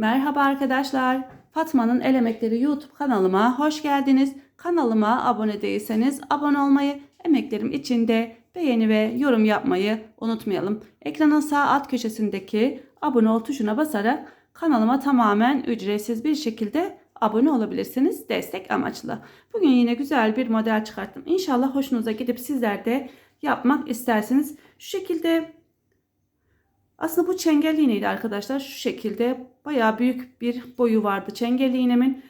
Merhaba arkadaşlar. Fatma'nın El Emekleri YouTube kanalıma hoş geldiniz. Kanalıma abone değilseniz abone olmayı, emeklerim için de beğeni ve yorum yapmayı unutmayalım. Ekranın sağ alt köşesindeki abone ol tuşuna basarak kanalıma tamamen ücretsiz bir şekilde abone olabilirsiniz destek amaçlı. Bugün yine güzel bir model çıkarttım. İnşallah hoşunuza gidip sizler de yapmak istersiniz. Şu şekilde aslında bu çengel iğneydi arkadaşlar. Şu şekilde bayağı büyük bir boyu vardı çengel iğnemin.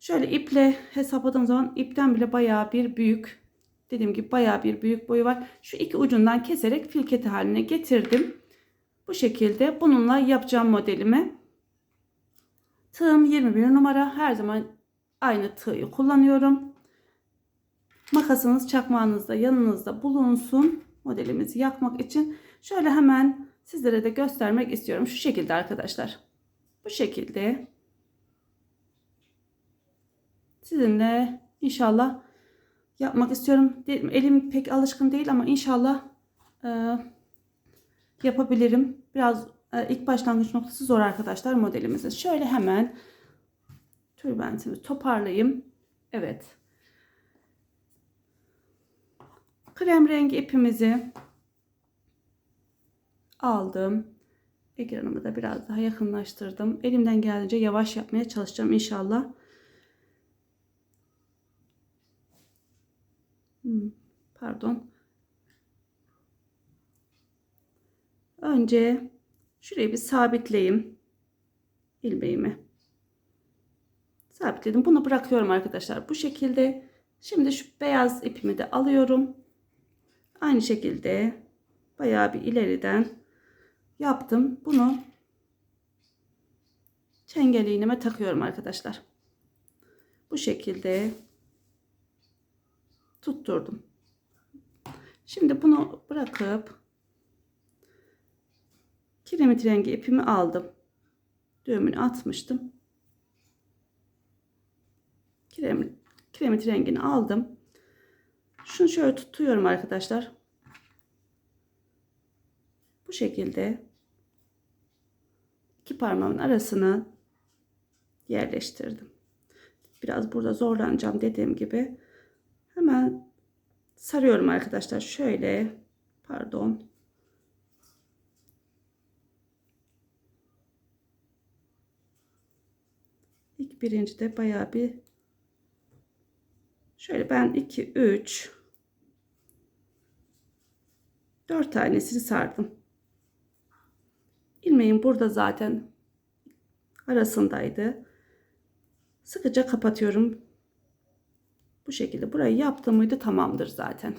Şöyle iple hesapladığım zaman ipten bile bayağı bir büyük. Dediğim gibi bayağı bir büyük boyu var. Şu iki ucundan keserek filketi haline getirdim. Bu şekilde bununla yapacağım modelimi. Tığım 21 numara. Her zaman aynı tığı kullanıyorum. Makasınız çakmağınızda yanınızda bulunsun. Modelimizi yakmak için. Şöyle hemen sizlere de göstermek istiyorum. Şu şekilde arkadaşlar. Bu şekilde. Sizinle inşallah yapmak istiyorum. Elim pek alışkın değil ama inşallah e, yapabilirim. Biraz e, ilk başlangıç noktası zor arkadaşlar modelimizin. Şöyle hemen tülbentimi toparlayayım. Evet. Krem rengi ipimizi aldım. Ekranımı da biraz daha yakınlaştırdım. Elimden geldiğince yavaş yapmaya çalışacağım inşallah. Hmm, pardon. Önce şurayı bir sabitleyeyim. ilmeğimi. Sabitledim. Bunu bırakıyorum arkadaşlar. Bu şekilde. Şimdi şu beyaz ipimi de alıyorum. Aynı şekilde bayağı bir ileriden yaptım. Bunu çengel iğneme takıyorum arkadaşlar. Bu şekilde tutturdum. Şimdi bunu bırakıp kiremit rengi ipimi aldım. Düğümünü atmıştım. Kiremit, kiremit rengini aldım. Şunu şöyle tutuyorum arkadaşlar. Bu şekilde iki parmağımın arasına yerleştirdim. Biraz burada zorlanacağım dediğim gibi. Hemen sarıyorum arkadaşlar. Şöyle pardon. İlk birinci de bayağı bir şöyle ben 2 3 4 tanesini sardım. İlmeğim burada zaten arasındaydı. Sıkıca kapatıyorum. Bu şekilde burayı yaptım mıydı tamamdır zaten.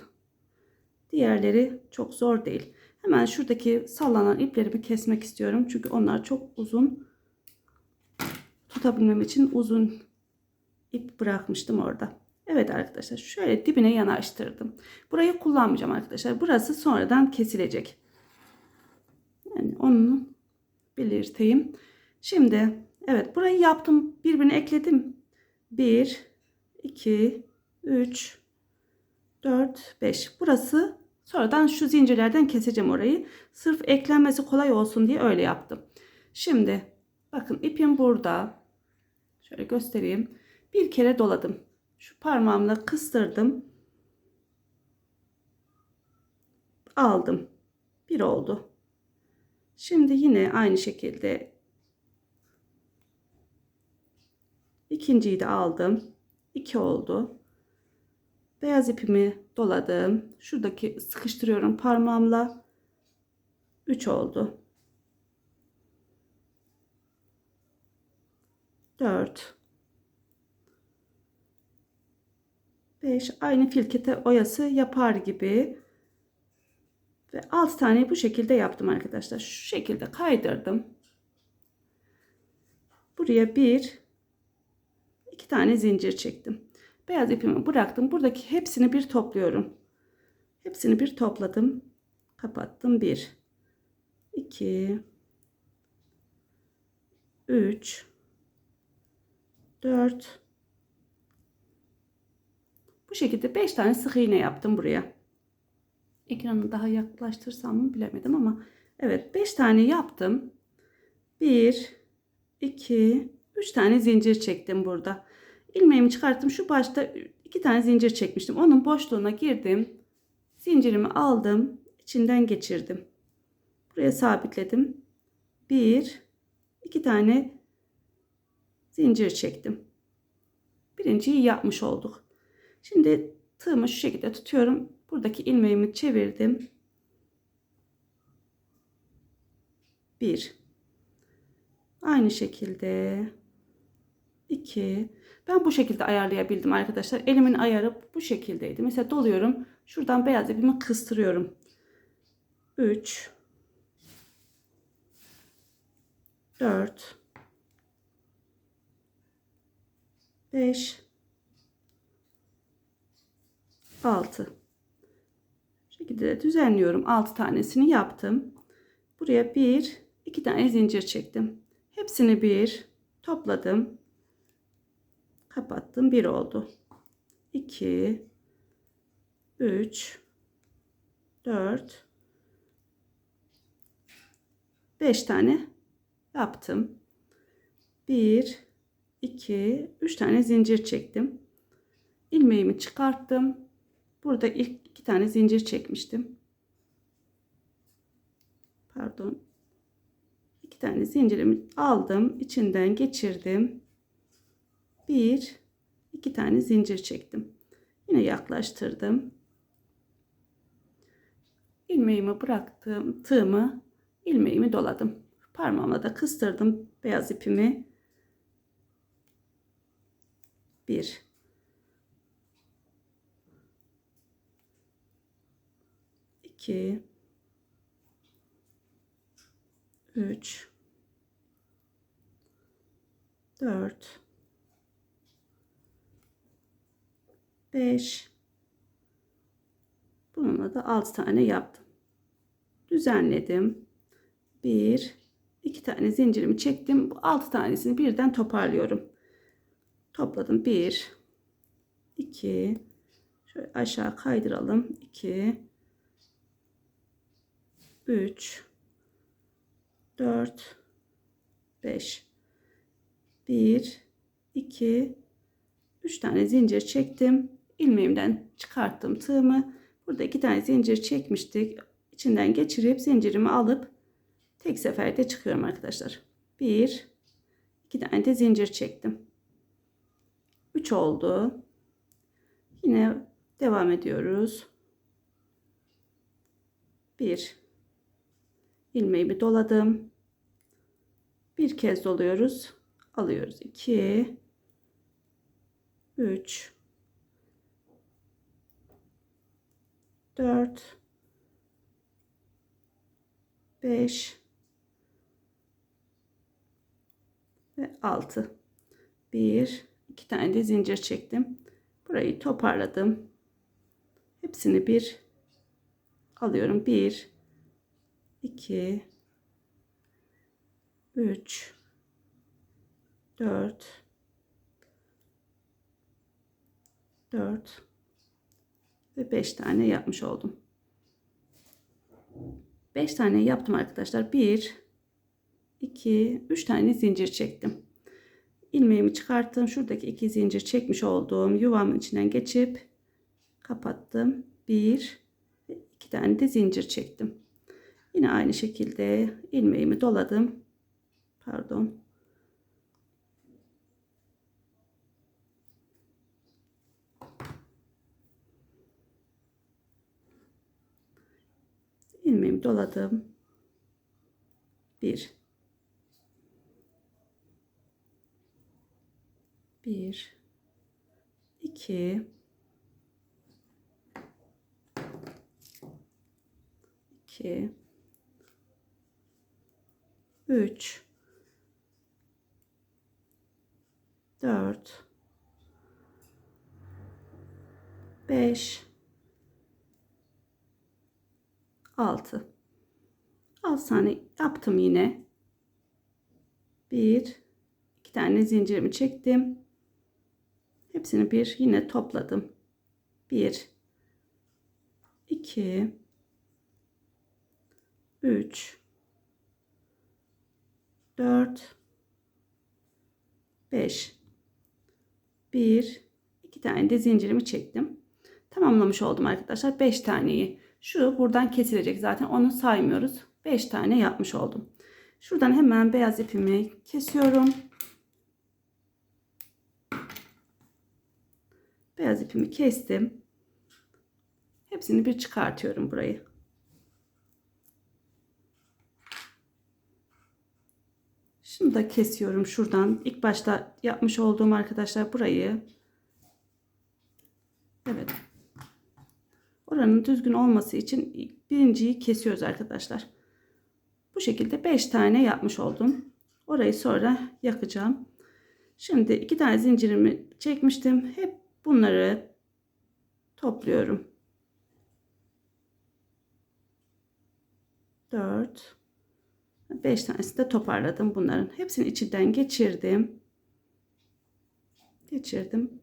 Diğerleri çok zor değil. Hemen şuradaki sallanan iplerimi kesmek istiyorum. Çünkü onlar çok uzun. Tutabilmem için uzun ip bırakmıştım orada. Evet arkadaşlar şöyle dibine yanaştırdım. Burayı kullanmayacağım arkadaşlar. Burası sonradan kesilecek. Yani onu belirteyim. Şimdi evet burayı yaptım. Birbirine ekledim. 1 2 3 4 5. Burası sonradan şu zincirlerden keseceğim orayı. Sırf eklenmesi kolay olsun diye öyle yaptım. Şimdi bakın ipim burada. Şöyle göstereyim. Bir kere doladım. Şu parmağımla kıstırdım. Aldım. Bir oldu. Şimdi yine aynı şekilde ikinciyi de aldım. 2 oldu. Beyaz ipimi doladım. Şuradaki sıkıştırıyorum parmağımla. 3 oldu. 4 5 aynı filkete oyası yapar gibi ve 6 tane bu şekilde yaptım arkadaşlar. Şu şekilde kaydırdım. Buraya bir iki tane zincir çektim. Beyaz ipimi bıraktım. Buradaki hepsini bir topluyorum. Hepsini bir topladım. Kapattım. 1 2 3 4 Bu şekilde 5 tane sık iğne yaptım buraya. Ekranı daha yaklaştırsam mı bilemedim ama evet 5 tane yaptım. 1 2, 3 tane zincir çektim burada. İlmeğimi çıkarttım. Şu başta 2 tane zincir çekmiştim. Onun boşluğuna girdim. Zincirimi aldım. içinden geçirdim. Buraya sabitledim. 1, 2 tane zincir çektim. Birinciyi yapmış olduk. Şimdi tığımı şu şekilde tutuyorum. Buradaki ilmeğimi çevirdim. 1 Aynı şekilde 2 Ben bu şekilde ayarlayabildim arkadaşlar. Elimin ayarı bu şekildeydi. Mesela doluyorum. Şuradan beyaz ipimi kıstırıyorum. 3 4 5 6 şekilde düzenliyorum. 6 tanesini yaptım. Buraya bir, iki tane zincir çektim. Hepsini bir topladım. Kapattım. Bir oldu. 2 3 4 5 tane yaptım. 1 2 3 tane zincir çektim. ilmeğimi çıkarttım. Burada ilk iki tane zincir çekmiştim. Pardon. iki tane zincirimi aldım. içinden geçirdim. Bir, iki tane zincir çektim. Yine yaklaştırdım. ilmeğimi bıraktım. Tığımı, ilmeğimi doladım. Parmağımla da kıstırdım beyaz ipimi. Bir, 2 3 4 5 Bununla da 6 tane yaptım. Düzenledim. 1 2 tane zincirimi çektim. Bu 6 tanesini birden toparlıyorum. Topladım. 1 2 şöyle aşağı kaydıralım. 2 3 4 5 1 2 3 tane zincir çektim. ilmeğimden çıkarttım tığımı. Burada iki tane zincir çekmiştik. İçinden geçirip zincirimi alıp tek seferde çıkıyorum arkadaşlar. 1 2 tane de zincir çektim. 3 oldu. Yine devam ediyoruz. 1 ilmeğimi doladım. Bir kez doluyoruz. Alıyoruz. 2 3 4 5 ve 6 1 2 tane de zincir çektim. Burayı toparladım. Hepsini bir alıyorum. 1 2 3 4 4 ve 5 tane yapmış oldum. 5 tane yaptım arkadaşlar. 1 2 3 tane zincir çektim. ilmeğimi çıkarttım. Şuradaki iki zincir çekmiş olduğum yuvamın içinden geçip kapattım. 1 ve 2 tane de zincir çektim. Yine aynı şekilde ilmeğimi doladım. Pardon. ilmeğimi doladım. Bir. Bir. iki, iki. 3 4 5 6 6 tane yaptım yine. 1 2 tane zincirimi çektim. Hepsini bir yine topladım. 1 2 3 4 5 1 2 tane de zincirimi çektim. Tamamlamış oldum arkadaşlar 5 taneyi. Şu buradan kesilecek zaten onu saymıyoruz. 5 tane yapmış oldum. Şuradan hemen beyaz ipimi kesiyorum. Beyaz ipimi kestim. Hepsini bir çıkartıyorum burayı. Şunu da kesiyorum şuradan. İlk başta yapmış olduğum arkadaşlar burayı. Evet. Oranın düzgün olması için birinciyi kesiyoruz arkadaşlar. Bu şekilde 5 tane yapmış oldum. Orayı sonra yakacağım. Şimdi iki tane zincirimi çekmiştim. Hep bunları topluyorum. 4 5 tanesi de toparladım bunların. Hepsini içinden geçirdim. Geçirdim.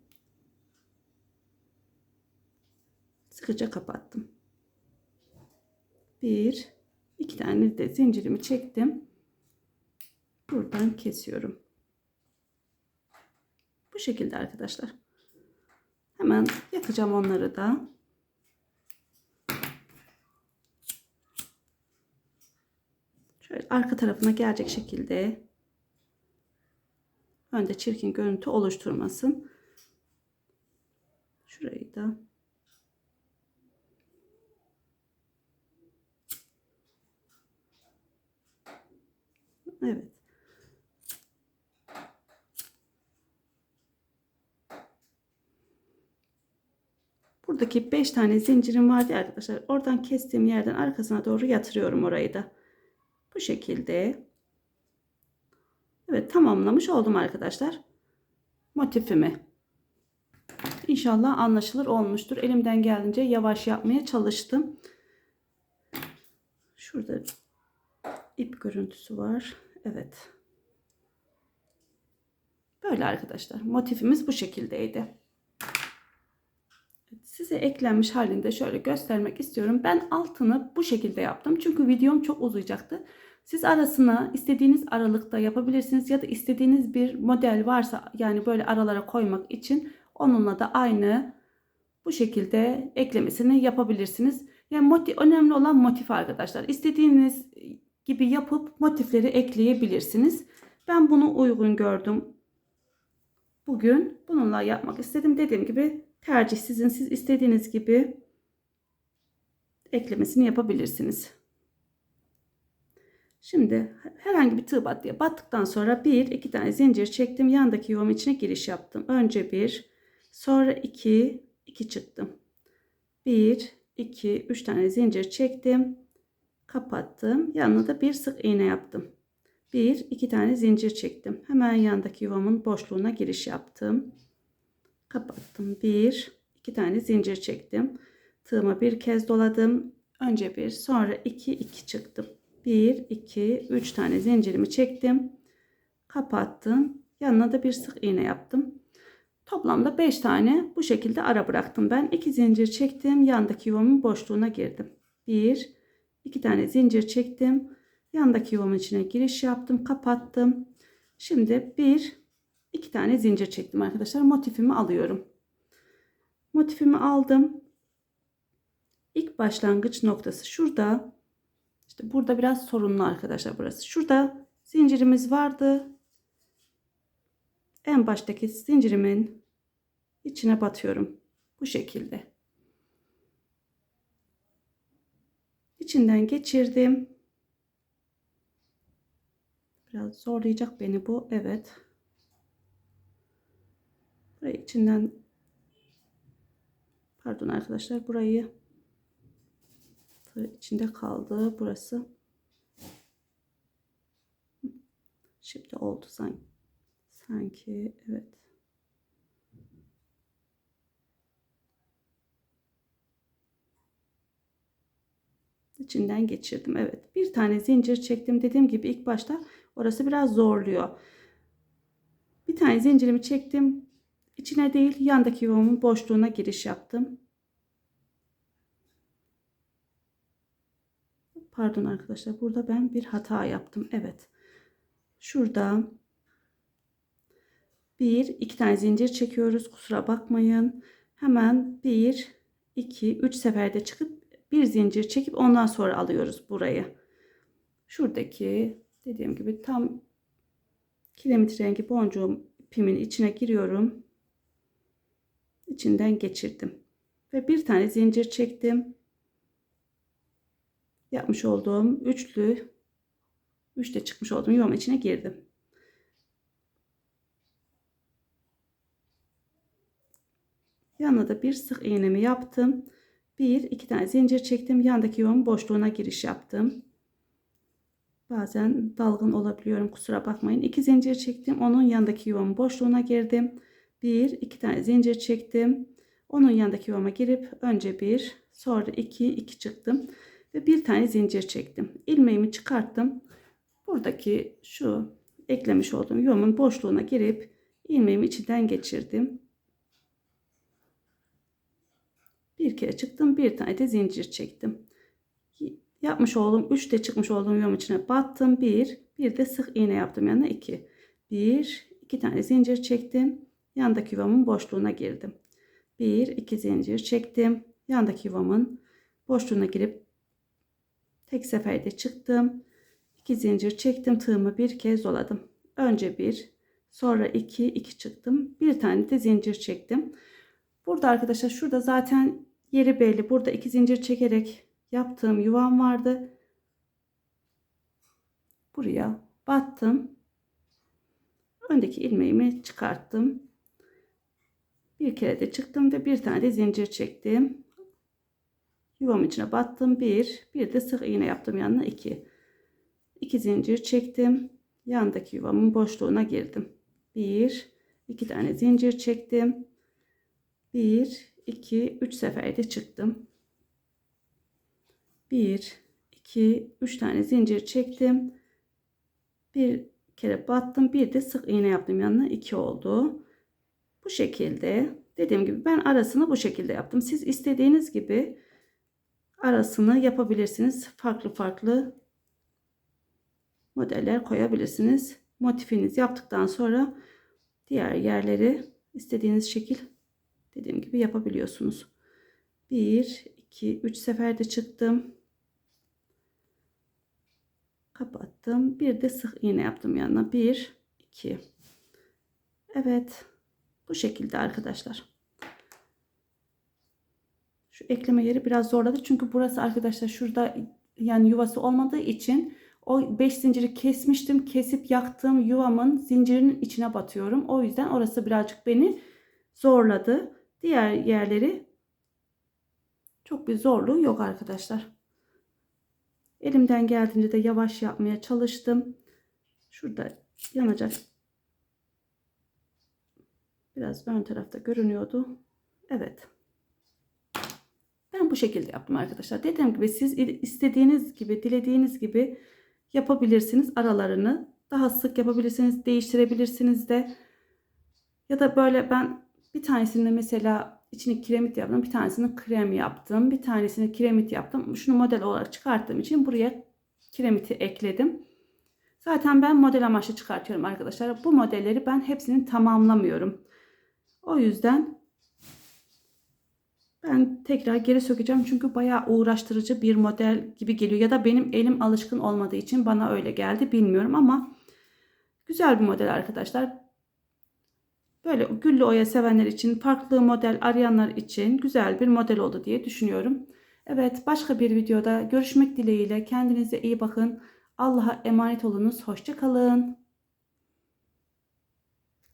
Sıkıca kapattım. Bir, iki tane de zincirimi çektim. Buradan kesiyorum. Bu şekilde arkadaşlar. Hemen yakacağım onları da. Şöyle arka tarafına gelecek şekilde önde çirkin görüntü oluşturmasın. Şurayı da Evet. Buradaki 5 tane zincirim vardı arkadaşlar. Oradan kestiğim yerden arkasına doğru yatırıyorum orayı da. Bu şekilde. Evet tamamlamış oldum arkadaşlar. Motifimi. İnşallah anlaşılır olmuştur. Elimden geldiğince yavaş yapmaya çalıştım. Şurada ip görüntüsü var. Evet. Böyle arkadaşlar. Motifimiz bu şekildeydi. Size eklenmiş halinde şöyle göstermek istiyorum. Ben altını bu şekilde yaptım. Çünkü videom çok uzayacaktı. Siz arasına istediğiniz aralıkta yapabilirsiniz ya da istediğiniz bir model varsa yani böyle aralara koymak için onunla da aynı bu şekilde eklemesini yapabilirsiniz. Yani motif, önemli olan motif arkadaşlar. İstediğiniz gibi yapıp motifleri ekleyebilirsiniz. Ben bunu uygun gördüm. Bugün bununla yapmak istedim. Dediğim gibi tercih sizin. Siz istediğiniz gibi eklemesini yapabilirsiniz. Şimdi herhangi bir tığ battıya battıktan sonra bir iki tane zincir çektim. Yandaki yuvam içine giriş yaptım. Önce bir sonra iki iki çıktım. Bir iki üç tane zincir çektim. Kapattım. Yanına da bir sık iğne yaptım. Bir iki tane zincir çektim. Hemen yandaki yuvamın boşluğuna giriş yaptım. Kapattım. Bir iki tane zincir çektim. Tığıma bir kez doladım. Önce bir sonra iki iki çıktım. 1, 2, 3 tane zincirimi çektim. Kapattım. Yanına da bir sık iğne yaptım. Toplamda 5 tane bu şekilde ara bıraktım ben. 2 zincir çektim. Yandaki yuvamın boşluğuna girdim. 1, 2 tane zincir çektim. Yandaki yuvamın içine giriş yaptım. Kapattım. Şimdi 1, 2 tane zincir çektim arkadaşlar. Motifimi alıyorum. Motifimi aldım. İlk başlangıç noktası şurada işte burada biraz sorunlu arkadaşlar burası. Şurada zincirimiz vardı. En baştaki zincirimin içine batıyorum. Bu şekilde. İçinden geçirdim. Biraz zorlayacak beni bu. Evet. Burayı içinden pardon arkadaşlar burayı içinde kaldı burası. Şimdi oldu sanki. Sanki evet. içinden geçirdim. Evet. Bir tane zincir çektim. Dediğim gibi ilk başta orası biraz zorluyor. Bir tane zincirimi çektim. İçine değil yandaki yuvamın boşluğuna giriş yaptım. Pardon arkadaşlar burada ben bir hata yaptım. Evet. Şurada Bir, iki tane zincir çekiyoruz. Kusura bakmayın. Hemen bir, iki, üç seferde çıkıp bir zincir çekip ondan sonra alıyoruz burayı. Şuradaki dediğim gibi tam kiremit rengi boncuğum ipimin içine giriyorum. İçinden geçirdim. Ve bir tane zincir çektim. Yapmış olduğum üçlü üçte çıkmış olduğum yuvam içine girdim. Yanına da bir sık iğnemi yaptım. Bir, iki tane zincir çektim. Yandaki yuvamın boşluğuna giriş yaptım. Bazen dalgın olabiliyorum kusura bakmayın. İki zincir çektim. Onun yanındaki yuvamın boşluğuna girdim. Bir, iki tane zincir çektim. Onun yanındaki yuvama girip önce bir, sonra iki, iki çıktım. Ve bir tane zincir çektim. İlmeğimi çıkarttım. Buradaki şu eklemiş olduğum yuvamın boşluğuna girip ilmeğimi içinden geçirdim. Bir kere çıktım. Bir tane de zincir çektim. Yapmış olduğum 3 de çıkmış olduğum yuvam içine battım. 1. Bir de sık iğne yaptım yanına 2. 1. 2 tane zincir çektim. Yandaki yuvamın boşluğuna girdim. 1. 2 zincir çektim. Yandaki yuvamın boşluğuna girip tek seferde çıktım. 2 zincir çektim. Tığımı bir kez doladım. Önce 1. Sonra 2. 2 çıktım. Bir tane de zincir çektim. Burada arkadaşlar şurada zaten yeri belli. Burada iki zincir çekerek yaptığım yuvam vardı. Buraya battım. Öndeki ilmeğimi çıkarttım. Bir kere de çıktım ve bir tane de zincir çektim. Yuvam içine battım. Bir, bir de sık iğne yaptım yanına iki. İki zincir çektim. Yandaki yuvamın boşluğuna girdim. Bir, iki tane zincir çektim. Bir, iki, üç seferde çıktım. 1 2 3 tane zincir çektim. Bir kere battım. Bir de sık iğne yaptım yanına 2 oldu. Bu şekilde dediğim gibi ben arasını bu şekilde yaptım. Siz istediğiniz gibi arasını yapabilirsiniz. Farklı farklı modeller koyabilirsiniz. Motifiniz yaptıktan sonra diğer yerleri istediğiniz şekil dediğim gibi yapabiliyorsunuz. 1 2 3 seferde çıktım kapattım. Bir de sık iğne yaptım yanına. 1 2 Evet. Bu şekilde arkadaşlar. Şu ekleme yeri biraz zorladı. Çünkü burası arkadaşlar şurada yani yuvası olmadığı için o 5 zinciri kesmiştim. Kesip yaktığım yuvamın zincirinin içine batıyorum. O yüzden orası birazcık beni zorladı. Diğer yerleri çok bir zorluğu yok arkadaşlar. Elimden geldiğince de yavaş yapmaya çalıştım. Şurada yanacak. Biraz ön tarafta görünüyordu. Evet. Ben bu şekilde yaptım arkadaşlar. Dediğim gibi siz istediğiniz gibi, dilediğiniz gibi yapabilirsiniz aralarını. Daha sık yapabilirsiniz, değiştirebilirsiniz de. Ya da böyle ben bir tanesinde mesela içini kiremit yaptım. Bir tanesini krem yaptım. Bir tanesini kiremit yaptım. Şunu model olarak çıkarttığım için buraya kiremiti ekledim. Zaten ben model amaçlı çıkartıyorum arkadaşlar. Bu modelleri ben hepsini tamamlamıyorum. O yüzden ben tekrar geri sökeceğim. Çünkü bayağı uğraştırıcı bir model gibi geliyor. Ya da benim elim alışkın olmadığı için bana öyle geldi bilmiyorum ama güzel bir model arkadaşlar. Böyle güllü oya sevenler için, farklı model arayanlar için güzel bir model oldu diye düşünüyorum. Evet başka bir videoda görüşmek dileğiyle kendinize iyi bakın. Allah'a emanet olunuz. Hoşçakalın.